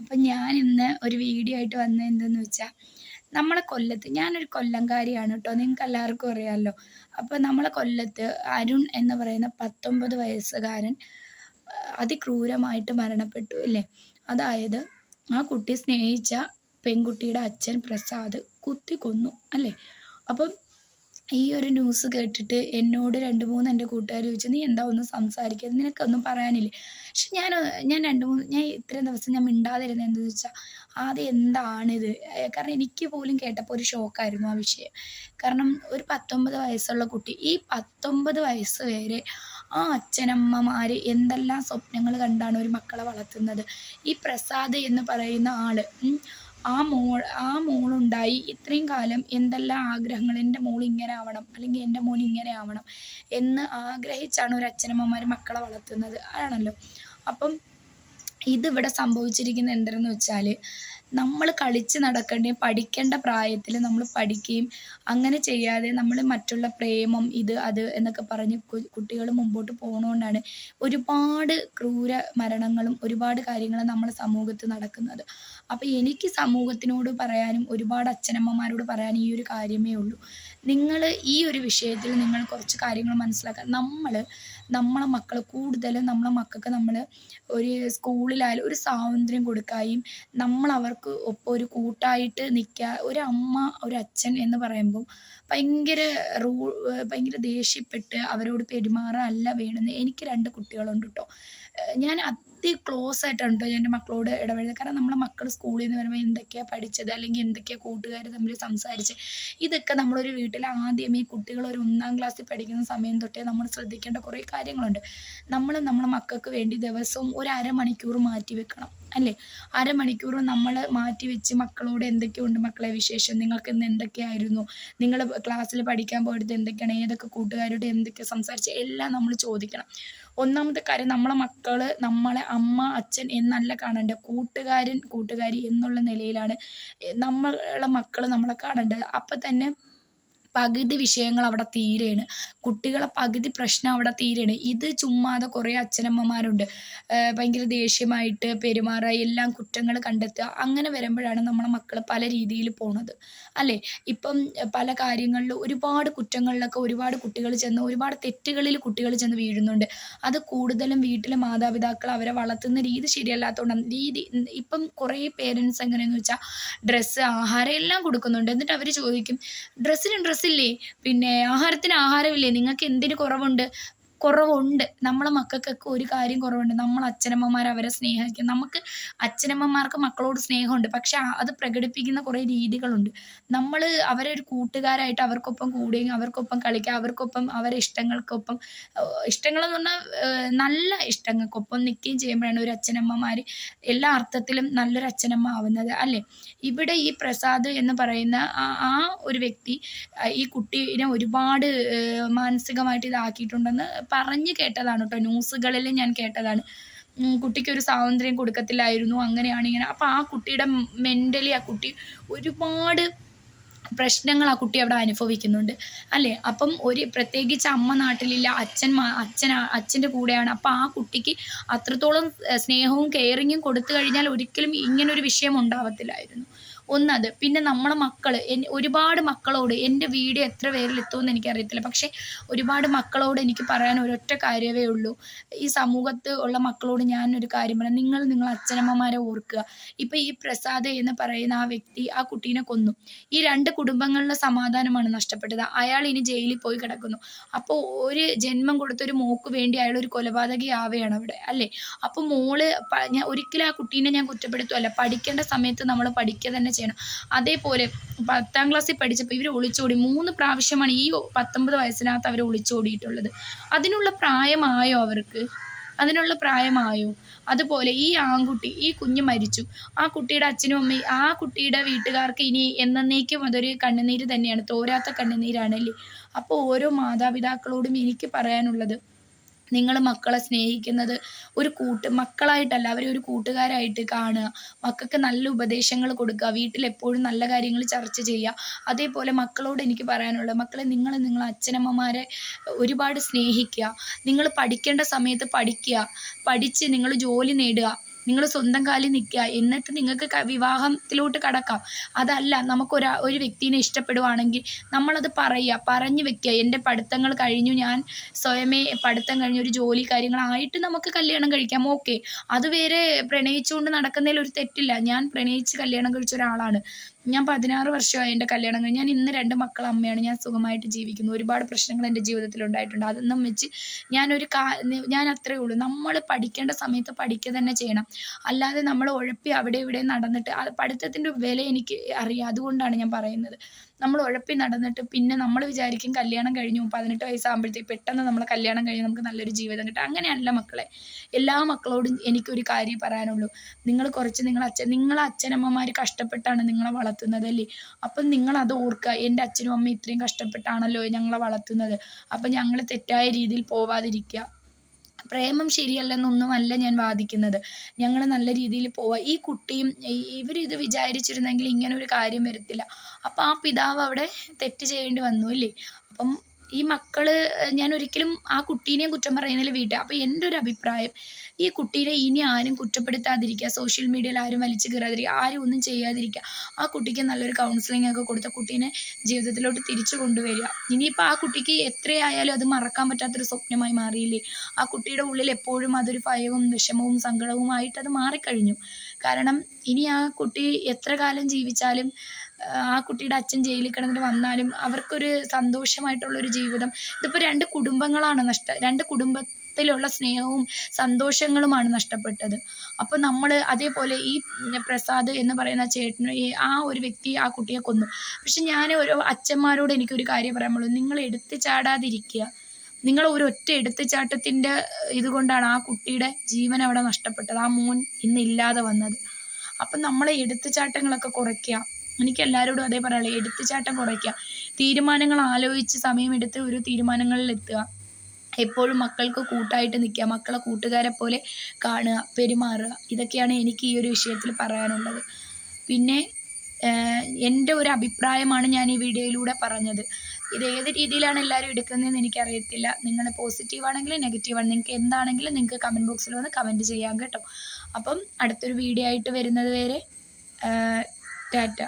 അപ്പം ഞാൻ ഇന്ന് ഒരു വീഡിയോ ആയിട്ട് വന്നത് എന്തെന്ന് വെച്ചാൽ നമ്മളെ കൊല്ലത്ത് ഞാനൊരു കൊല്ലംകാരിയാണ് കേട്ടോ നിങ്ങൾക്ക് എല്ലാവർക്കും അറിയാമല്ലോ അപ്പോൾ നമ്മളെ കൊല്ലത്ത് അരുൺ എന്ന് പറയുന്ന പത്തൊമ്പത് വയസ്സുകാരൻ അതിക്രൂരമായിട്ട് മരണപ്പെട്ടു അല്ലേ? അതായത് ആ കുട്ടി സ്നേഹിച്ച പെൺകുട്ടിയുടെ അച്ഛൻ പ്രസാദ് കുത്തി കൊന്നു അല്ലേ? അപ്പം ഈ ഒരു ന്യൂസ് കേട്ടിട്ട് എന്നോട് രണ്ട് മൂന്ന് എന്റെ കൂട്ടുകാർ ചോദിച്ചു നീ എന്താ ഒന്നും സംസാരിക്കുന്നത് നിനക്കൊന്നും പറയാനില്ല? പക്ഷെ ഞാൻ ഞാൻ രണ്ട് മൂന്ന് ഞാൻ ഇത്രയും ദിവസം ഞാൻ മിണ്ടാതിരുന്നത് എന്താ വെച്ചാൽ ആദ്യം എന്താണിത്? കാരണം എനിക്ക് പോലും കേട്ടപ്പോൾ ഒരു ഷോക്കായിരുന്നു ആ വിഷയം. കാരണം ഒരു പത്തൊമ്പത് വയസ്സുള്ള കുട്ടി ഈ പത്തൊമ്പത് വയസ്സ് വരെ ആ അച്ഛനമ്മമാർ എന്തെല്ലാം സ്വപ്നങ്ങൾ കണ്ടാണ് ഒരു മക്കളെ വളർത്തുന്നത്? ഈ പ്രസാദ് എന്ന് പറയുന്ന ഉം, ആ മോൾ ആ മോളുണ്ടായി ഇത്രയും കാലം എന്തെല്ലാം ആഗ്രഹങ്ങൾ? എന്റെ മോൾ ഇങ്ങനെ ആവണം അല്ലെങ്കിൽ എന്റെ മോൻ ഇങ്ങനെ ആവണം എന്ന് ആഗ്രഹിച്ചാണ് ഒരു അച്ഛനമ്മമാർ മക്കളെ വളർത്തുന്നത്. ആണല്ലോ? അപ്പം ഇതിവിടെ സംഭവിച്ചിരിക്കുന്നത് എന്തെന്ന് വെച്ചാൽ നമ്മൾ കളിച്ച് നടക്കേണ്ടേ പഠിക്കേണ്ട പ്രായത്തിൽ നമ്മൾ പഠിക്കുകയും അങ്ങനെ ചെയ്യാതെ നമ്മൾ മറ്റുള്ള പ്രേമം ഇത് അത് എന്നൊക്കെ പറഞ്ഞ് കുട്ടികൾ മുമ്പോട്ട് പോകണോണ്ടാണ് ഒരുപാട് ക്രൂര മരണങ്ങളും ഒരുപാട് കാര്യങ്ങളും നമ്മുടെ സമൂഹത്ത് നടക്കുന്നത്. അപ്പോൾ എനിക്ക് സമൂഹത്തിനോട് പറയാനും ഒരുപാട് അച്ഛനമ്മമാരോട് പറയാനും ഈ ഒരു കാര്യമേ ഉള്ളൂ. നിങ്ങൾ ഈ ഒരു വിഷയത്തിൽ നിങ്ങൾ കുറച്ച് കാര്യങ്ങൾ മനസ്സിലാക്കുക നമ്മൾ നമ്മളെ മക്കൾ കൂടുതലും നമ്മളെ മക്കൾക്ക് നമ്മൾ ഒരു സ്കൂളിലായാലും ഒരു സ്വാതന്ത്ര്യം കൊടുക്കുകയും നമ്മൾ അവർക്ക് ഒപ്പം ഒരു കൂട്ടായിട്ട് നിൽക്കുക ഒരു അമ്മ ഒരു അച്ഛൻ എന്ന് പറയുമ്പോൾ ഭയങ്കര റൂ ഭയങ്കര ദേഷ്യപ്പെട്ട് അവരോട് പെരുമാറാനല്ല വേണമെന്ന് എനിക്ക് രണ്ട് കുട്ടികളുണ്ട് കേട്ടോ ഞാൻ അതി ക്ലോസ് ആയിട്ടാണ് കേട്ടോ ഞാൻ എന്റെ മക്കളോട് ഇടപെടുന്നത് കാരണം നമ്മളെ മക്കൾ സ്കൂളിൽ നിന്ന് വരുമ്പോൾ എന്തൊക്കെയാണ് പഠിച്ചത്? അല്ലെങ്കിൽ എന്തൊക്കെയാണ് കൂട്ടുകാർ തമ്മിൽ സംസാരിച്ച്? ഇതൊക്കെ നമ്മളൊരു വീട്ടിൽ ആദ്യം ഈ കുട്ടികൾ ഒരു ഒന്നാം ക്ലാസ്സിൽ പഠിക്കുന്ന സമയം തൊട്ടേ നമ്മൾ ശ്രദ്ധിക്കേണ്ട കുറേ കാര്യങ്ങളുണ്ട്. നമ്മൾ നമ്മുടെ മക്കൾക്ക് വേണ്ടി ദിവസവും ഒരു അരമണിക്കൂർ മാറ്റി വെക്കണം. അല്ലേ? അരമണിക്കൂർ നമ്മൾ മാറ്റി വെച്ച് മക്കളോട് എന്തൊക്കെയുണ്ട് മക്കളെ വിശേഷം? നിങ്ങൾക്ക് ഇന്ന് എന്തൊക്കെയായിരുന്നു? നിങ്ങൾ ക്ലാസ്സിൽ പഠിക്കാൻ പോയിട്ട് എന്തൊക്കെയാണ്? ഏതൊക്കെ കൂട്ടുകാരോട് എന്തൊക്കെ സംസാരിച്ച് എല്ലാം നമ്മൾ ചോദിക്കണം. ഒന്നാമത്തെ കാര്യം നമ്മളെ മക്കൾ നമ്മളെ അമ്മ അച്ഛൻ എന്നല്ല കാണേണ്ട. കൂട്ടുകാരൻ കൂട്ടുകാരി എന്നുള്ള നിലയിലാണ് നമ്മളെ മക്കൾ നമ്മളെ കാണേണ്ടത് അപ്പം തന്നെ പകുതി വിഷയങ്ങൾ അവിടെ തീരെയാണ്. കുട്ടികളെ പകുതി പ്രശ്നം അവിടെ തീരെയാണ്. ഇത് ചുമ്മാതെ കുറേ അച്ഛനമ്മമാരുണ്ട്. ഭയങ്കര ദേഷ്യമായിട്ട് പെരുമാറുക എല്ലാം കുറ്റങ്ങൾ കണ്ടെത്തുക അങ്ങനെ വരുമ്പോഴാണ് നമ്മളെ മക്കൾ പല രീതിയിൽ പോണത്. അല്ലേ? ഇപ്പം പല കാര്യങ്ങളിൽ ഒരുപാട് കുറ്റങ്ങളിലൊക്കെ ഒരുപാട് കുട്ടികൾ ചെന്ന് ഒരുപാട് തെറ്റുകളിൽ കുട്ടികൾ ചെന്ന് വീഴുന്നുണ്ട്. അത് കൂടുതലും വീട്ടിലെ മാതാപിതാക്കൾ അവരെ വളർത്തുന്ന രീതി ശരിയല്ലാത്തതുകൊണ്ടാണ് രീതി ഇപ്പം കുറേ പേരൻസ് എങ്ങനെയെന്ന് വെച്ചാൽ ഡ്രസ്സ് ആഹാരം എല്ലാം കൊടുക്കുന്നുണ്ട്. എന്നിട്ട് അവർ ചോദിക്കും ഡ്രസ്സിന് ഡ്രസ്സില്ലേ പിന്നെ ആഹാരത്തിന് ആഹാരമില്ലേ? നിങ്ങൾക്ക് എന്തിന് കുറവുണ്ട്? കുറവുണ്ട്. നമ്മളെ മക്കൾക്കൊക്കെ ഒരു കാര്യം കുറവുണ്ട്. നമ്മൾ അച്ഛനമ്മമാർ അവരെ സ്നേഹിക്കും. നമുക്ക് അച്ഛനമ്മമാർക്ക് മക്കളോട് സ്നേഹമുണ്ട്. പക്ഷെ അത് പ്രകടിപ്പിക്കുന്ന കുറേ രീതികളുണ്ട്. നമ്മൾ അവരെ ഒരു കൂട്ടുകാരായിട്ട് അവർക്കൊപ്പം കൂടുകയും അവർക്കൊപ്പം കളിക്കുക അവർക്കൊപ്പം അവരെ ഇഷ്ടങ്ങൾക്കൊപ്പം ഇഷ്ടങ്ങൾ ഇഷ്ടങ്ങളെന്ന് പറഞ്ഞാൽ നല്ല ഇഷ്ടങ്ങൾക്കൊപ്പം നിൽക്കുകയും ചെയ്യുമ്പോഴാണ് ഒരു അച്ഛനമ്മമാർ എല്ലാ അർത്ഥത്തിലും നല്ലൊരു അച്ഛനമ്മ ആവുന്നത് അല്ലേ? ഇവിടെ ഈ പ്രസാദ് എന്ന് പറയുന്ന ആ ഒരു വ്യക്തി ഈ കുട്ടീനെ ഒരുപാട് മാനസികമായിട്ട് ഇതാക്കിയിട്ടുണ്ടെന്ന് പറഞ്ഞ് കേട്ടതാണ് കേട്ടോ. ന്യൂസുകളിൽ ഞാൻ കേട്ടതാണ്. കുട്ടിക്ക് ഒരു സ്വാതന്ത്ര്യം കൊടുക്കത്തില്ലായിരുന്നു അങ്ങനെയാണ് ഇങ്ങനെ. അപ്പോൾ ആ കുട്ടിയുടെ മെന്റലി ആ കുട്ടി ഒരുപാട് പ്രശ്നങ്ങൾ ആ കുട്ടി അവിടെ അനുഭവിക്കുന്നുണ്ട്. അല്ലേ? അപ്പം ഒരു പ്രത്യേകിച്ച് അമ്മ നാട്ടിലില്ല അച്ഛൻ അച്ഛൻ അച്ഛന്റെ കൂടെയാണ്. അപ്പം ആ കുട്ടിക്ക് അത്രത്തോളം സ്നേഹവും കെയറിങ്ങും കൊടുത്തു കഴിഞ്ഞാൽ ഒരിക്കലും ഇങ്ങനൊരു വിഷയം ഉണ്ടാവത്തില്ലായിരുന്നു. ഒന്നത്. പിന്നെ നമ്മളെ മക്കൾ ഒരുപാട് മക്കളോട് എന്റെ വീഡിയോ എത്ര പേരിൽ എത്തുമെന്ന് എനിക്കറിയത്തില്ല. പക്ഷേ ഒരുപാട് മക്കളോട് എനിക്ക് പറയാൻ ഒരൊറ്റ കാര്യമേ ഉള്ളൂ. ഈ സമൂഹത്ത് ഉള്ള മക്കളോട് ഞാൻ ഒരു കാര്യം പറയാം. നിങ്ങൾ നിങ്ങൾ അച്ഛനമ്മമാരെ ഓർക്കുക. ഇപ്പം ഈ പ്രസാദ് എന്ന് പറയുന്ന ആ വ്യക്തി ആ കുട്ടീനെ കൊന്നു. ഈ രണ്ട് കുടുംബങ്ങളിലെ സമാധാനമാണ് നഷ്ടപ്പെട്ടത്. അയാൾ ഇനി ജയിലിൽ പോയി കിടക്കുന്നു. അപ്പോൾ ഒരു ജന്മം കൊടുത്ത ഒരു മോക്ക് വേണ്ടി അയാൾ ഒരു കൊലപാതക ആവുകയാണ് അവിടെ അല്ലേ? അപ്പോൾ മോൾ ഞാൻ ഒരിക്കലും ആ കുട്ടീനെ ഞാൻ കുറ്റപ്പെടുത്തുമല്ല പഠിക്കേണ്ട സമയത്ത് നമ്മൾ പഠിക്കുക തന്നെ ചെയ്യണം. അതേപോലെ പത്താം ക്ലാസ്സിൽ പഠിച്ചപ്പോൾ ഇവർ ഒളിച്ചോടി. മൂന്ന് പ്രാവശ്യമാണ് ഈ പത്തൊമ്പത് വയസ്സിനകത്ത് അവർ ഒളിച്ചോടിയിട്ടുള്ളത്. അതിനുള്ള പ്രായമായോ അവർക്ക്? അതിനുള്ള പ്രായമായോ? അതുപോലെ ഈ ആൺകുട്ടി ഈ കുഞ്ഞ് മരിച്ചു. ആ കുട്ടിയുടെ അച്ഛനും അമ്മയും ആ കുട്ടിയുടെ വീട്ടുകാർക്ക് ഇനി എന്നേക്കും അതൊരു കണ്ണുനീര് തന്നെയാണ്. തോരാത്ത കണ്ണുനീരാണല്ലേ? അപ്പോൾ ഓരോ മാതാപിതാക്കളോടും എനിക്ക് പറയാനുള്ളത് നിങ്ങൾ മക്കളെ സ്നേഹിക്കുന്നത് ഒരു കൂട്ട് മക്കളായിട്ടല്ല അവരെ ഒരു കൂട്ടുകാരായിട്ട് കാണുക. മക്കൾക്ക് നല്ല ഉപദേശങ്ങൾ കൊടുക്കുക. വീട്ടിൽ എപ്പോഴും നല്ല കാര്യങ്ങൾ ചർച്ച ചെയ്യുക. അതേപോലെ മക്കളോട് എനിക്ക് പറയാനുള്ളത് മക്കളെ നിങ്ങൾ നിങ്ങൾ അച്ഛനമ്മമാരെ ഒരുപാട് സ്നേഹിക്കുക. നിങ്ങൾ പഠിക്കേണ്ട സമയത്ത് പഠിക്കുക. പഠിച്ച് നിങ്ങൾ ജോലി നേടുക. നിങ്ങൾ സ്വന്തം കാലിൽ നിൽക്കുക എന്നിട്ട് നിങ്ങൾക്ക് വിവാഹത്തിലോട്ട് കടക്കാം. അതല്ല നമുക്കൊരാ ഒരു വ്യക്തിനെ ഇഷ്ടപ്പെടുവാണെങ്കിൽ നമ്മളത് പറയുക പറഞ്ഞു വെക്കുക എന്റെ പഠിത്തങ്ങൾ കഴിഞ്ഞു. ഞാൻ സ്വയമേ പഠിത്തം കഴിഞ്ഞു. ഒരു ജോലി കാര്യങ്ങളായിട്ട് നമുക്ക് കല്യാണം കഴിക്കാം. ഓക്കെ. അത് വേറെ പ്രണയിച്ചുകൊണ്ട് നടക്കുന്നതിൽ ഒരു തെറ്റില്ല. ഞാൻ പ്രണയിച്ച് കല്യാണം കഴിച്ച ഒരാളാണ്. ഞാൻ പതിനാറ് വർഷമായി എന്റെ കല്യാണം കഴിഞ്ഞ്. ഞാൻ ഇന്ന് രണ്ട് മക്കളെ അമ്മയാണ്. ഞാൻ സുഖമായിട്ട് ജീവിക്കുന്നു. ഒരുപാട് പ്രശ്നങ്ങൾ എന്റെ ജീവിതത്തിൽ ഉണ്ടായിട്ടുണ്ട്. അതൊന്നും വെച്ച് ഞാനൊരു കാ ഞാൻ അത്രയേ ഉള്ളൂ. നമ്മൾ പഠിക്കേണ്ട സമയത്ത് പഠിക്കുക തന്നെ ചെയ്യണം. അല്ലാതെ നമ്മൾ ഉഴപ്പി അവിടെ ഇവിടെ നടന്നിട്ട് പഠിത്തത്തിന്റെ വില എനിക്ക് അറിയാം. അതുകൊണ്ടാണ് ഞാൻ പറയുന്നത്. നമ്മൾ ഉഴപ്പി നടന്നിട്ട് പിന്നെ നമ്മൾ വിചാരിക്കും കല്യാണം കഴിഞ്ഞു പതിനെട്ട് വയസ്സാകുമ്പോഴത്തേക്ക് പെട്ടെന്ന് നമ്മൾ കല്യാണം കഴിഞ്ഞ് നമുക്ക് നല്ലൊരു ജീവിതം കിട്ടും. അങ്ങനെയല്ല മക്കളെ. എല്ലാ മക്കളോടും എനിക്കൊരു കാര്യം പറയാനുള്ളൂ. നിങ്ങൾ കുറച്ച് നിങ്ങൾ അച്ഛൻ നിങ്ങളെ അച്ഛനമ്മമാർ കഷ്ടപ്പെട്ടാണ് നിങ്ങളെ വളർത്തുന്നത് അല്ലേ? അപ്പം നിങ്ങൾ അത് ഓർക്കുക. എന്റെ അച്ഛനും അമ്മയും ഇത്രയും കഷ്ടപ്പെട്ടാണല്ലോ ഞങ്ങളെ വളർത്തുന്നത്. അപ്പം ഞങ്ങൾ തെറ്റായ രീതിയിൽ പോവാതിരിക്കുക. പ്രേമം ശരിയല്ലെന്നൊന്നുമല്ല ഞാൻ വാദിക്കുന്നത്. ഞങ്ങൾ നല്ല രീതിയിൽ പോവുക ഈ കുട്ടിയും ഇവരിത് വിചാരിച്ചിരുന്നെങ്കിൽ ഇങ്ങനെ ഒരു കാര്യം വരത്തില്ല. അപ്പം ആ പിതാവ് അവിടെ തെറ്റ് ചെയ്യേണ്ടി വന്നു അല്ലേ? അപ്പം ഈ മക്കൾ ഞാൻ ഒരിക്കലും ആ കുട്ടീനെയും കുറ്റം പറയുന്നതിൽ വീട്ടുക അപ്പൊ എന്റെ ഒരു അഭിപ്രായം ഈ കുട്ടീനെ ഇനി ആരും കുറ്റപ്പെടുത്താതിരിക്കുക സോഷ്യൽ മീഡിയയിൽ ആരും വലിച്ചു കയറാതിരിക്കുക ആരും ഒന്നും ചെയ്യാതിരിക്കുക ആ കുട്ടിക്ക് നല്ലൊരു കൗൺസിലിംഗ് ഒക്കെ കൊടുത്ത കുട്ടീനെ ജീവിതത്തിലോട്ട് തിരിച്ചു കൊണ്ടുവരിക. ഇനിയിപ്പോൾ ആ കുട്ടിക്ക് എത്രയായാലും അത് മറക്കാൻ പറ്റാത്തൊരു സ്വപ്നമായി മാറിയില്ലേ? ആ കുട്ടിയുടെ ഉള്ളിൽ എപ്പോഴും അതൊരു ഭയവും വിഷമവും സങ്കടവുമായിട്ട് അത് മാറിക്കഴിഞ്ഞു. കാരണം ഇനി ആ കുട്ടി എത്ര കാലം ജീവിച്ചാലും ആ കുട്ടിയുടെ അച്ഛൻ ജയിലിൽ കിടന്നിട്ട് വന്നാലും അവർക്കൊരു സന്തോഷമായിട്ടുള്ള ഒരു ജീവിതം. ഇതിപ്പോൾ രണ്ട് കുടുംബങ്ങളാണ് നഷ്ട രണ്ട് കുടുംബ ത്തിലുള്ള സ്നേഹവും സന്തോഷങ്ങളുമാണ് നഷ്ടപ്പെട്ടത്. അപ്പോൾ നമ്മൾ അതേപോലെ ഈ പ്രസാദ് എന്ന് പറയുന്ന ചേട്ടന് ആ ഒരു വ്യക്തി ആ കുട്ടിയെ കൊന്നു. പക്ഷെ ഞാൻ ഓരോ അച്ഛന്മാരോട് എനിക്കൊരു കാര്യം പറയാനുള്ളൂ നിങ്ങൾ എടുത്തു ചാടാതിരിക്കുക. നിങ്ങൾ ഒരു ഒറ്റ എടുത്തുചാട്ടത്തിന്റെ ഇതുകൊണ്ടാണ് ആ കുട്ടിയുടെ ജീവൻ അവിടെ നഷ്ടപ്പെട്ടത്. ആ മോൻ ഇന്ന് ഇല്ലാതെ വന്നത്. അപ്പം നമ്മളെ എടുത്തുചാട്ടങ്ങളൊക്കെ കുറയ്ക്കുക. എനിക്ക് എല്ലാവരോടും അതേ പറയാനുള്ളത് എടുത്തുചാട്ടം കുറയ്ക്കുക. തീരുമാനങ്ങൾ ആലോചിച്ച് സമയമെടുത്ത് ഒരു തീരുമാനങ്ങളിൽ എത്തുക എപ്പോഴും മക്കൾക്ക് കൂട്ടായിട്ട് നിൽക്കുക. മക്കളെ കൂട്ടുകാരെ പോലെ കാണുക പെരുമാറുക. ഇതൊക്കെയാണ് എനിക്ക് ഈ ഒരു വിഷയത്തിൽ പറയാനുള്ളത്. പിന്നെ എന്റെ ഒരു അഭിപ്രായമാണ് ഞാൻ ഈ വീഡിയോയിലൂടെ പറഞ്ഞത്. ഇത് ഏത് രീതിയിലാണ് എല്ലാവരും എടുക്കുന്നതെന്ന് എനിക്കറിയത്തില്ല. നിങ്ങൾ പോസിറ്റീവ് ആണെങ്കിലും നെഗറ്റീവ് ആണ്. നിങ്ങൾക്ക് എന്താണെങ്കിലും നിങ്ങൾക്ക് കമന്റ് ബോക്സിൽ വന്ന് കമന്റ് ചെയ്യാം കേട്ടോ. അപ്പം അടുത്തൊരു വീഡിയോ ആയിട്ട് വരുന്നത് വരെ ടാറ്റ.